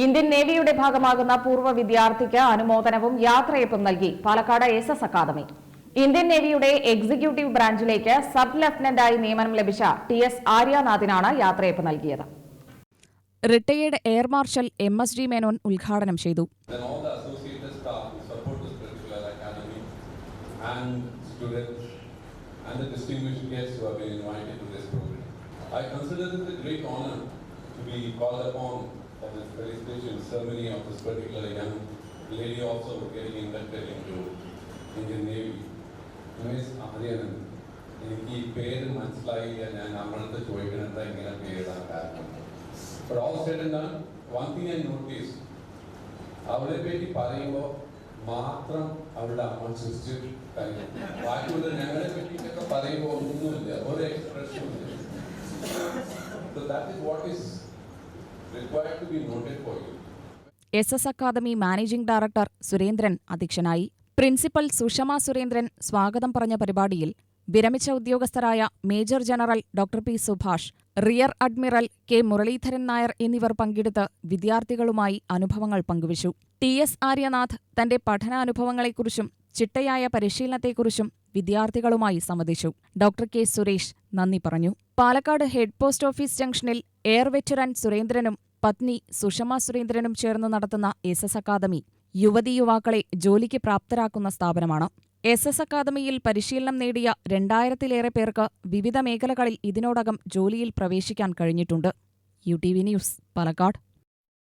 Indian നേവിയുടെ ഭാഗമാകുന്ന പൂർവ വിദ്യാർത്ഥിക്ക് അനുമോദനവും യാത്രയപ്പും നൽകി Palakkad S S academy. Indian നേവിയുടെ executive ബ്രാഞ്ചിലേക്ക് സബ് ലഫ്റ്റനന്റ് ആയി നിയമനം ലഭിച്ച ടി എസ് ആര്യാനാഥിനാണ് യാത്രയപ്പ് നൽകിയത്. Retired air marshal M S G Menon ഉദ്ഘാടനം ചെയ്തു. for this felicitation ceremony of this particular young lady also getting inducted into Indian Navy. Miss Aryanan, എനിക്ക് ഈ പേര് മനസ്സിലായില്ല ഞാൻ നമ്മളടുത്ത് ചോദിക്കണത് എങ്ങനെ പേരിടാൻ കാരണം but all said and done one thing I notice അവളെ പറ്റി പറയുമ്പോൾ മാത്രം അവളുടെ അമ്മ ചിരിച്ച് കഴിഞ്ഞു ബാക്കിയുള്ള ഞങ്ങളെ പറ്റിയിട്ടൊക്കെ പറയുമ്പോൾ ഒന്നുമില്ല ഒരു എക്സ്പ്രഷനും ഇല്ല So that is what is required to be noted for you. S S academy managing director Surendran അധ്യക്ഷനായി പ്രിൻസിപ്പൽ സുഷമ സുരേന്ദ്രൻ സ്വാഗതം പറഞ്ഞ പരിപാടിയിൽ വിരമിച്ച ഉദ്യോഗസ്ഥരായ major general doctor P Subhash rear admiral K Muraleedharan Nair എന്നിവർ പങ്കെടുത്ത് വിദ്യാർത്ഥികളുമായി അനുഭവങ്ങൾ പങ്കുവച്ചു ടി എസ് ആര്യനാഥ് തന്റെ പഠനാനുഭവങ്ങളെക്കുറിച്ചും ചിട്ടയായ പരിശീലനത്തെക്കുറിച്ചും വിദ്യാർത്ഥികളുമായി സംവദിച്ചു. ഡോക്ടർ കെ സുരേഷ് നന്ദി പറഞ്ഞു. പാലക്കാട് ഹെഡ് പോസ്റ്റ് ഓഫീസ് ജംഗ്ഷനിൽ എയർ വെറ്ററൻ സുരേന്ദ്രനും പത്നി സുഷമ സുരേന്ദ്രനും ചേർന്ന് നടത്തുന്ന എസ് എസ് അക്കാദമി യുവതി യുവാക്കളെ ജോലിക്ക് പ്രാപ്തരാക്കുന്ന സ്ഥാപനമാണ്. എസ് എസ് അക്കാദമിയിൽ പരിശീലനം നേടിയ രണ്ടായിരത്തിലേറെ പേർക്ക് വിവിധ മേഖലകളിൽ ഇതിനോടകം ജോലിയിൽ പ്രവേശിക്കാൻ കഴിഞ്ഞിട്ടുണ്ട്. U T V news Palakkad.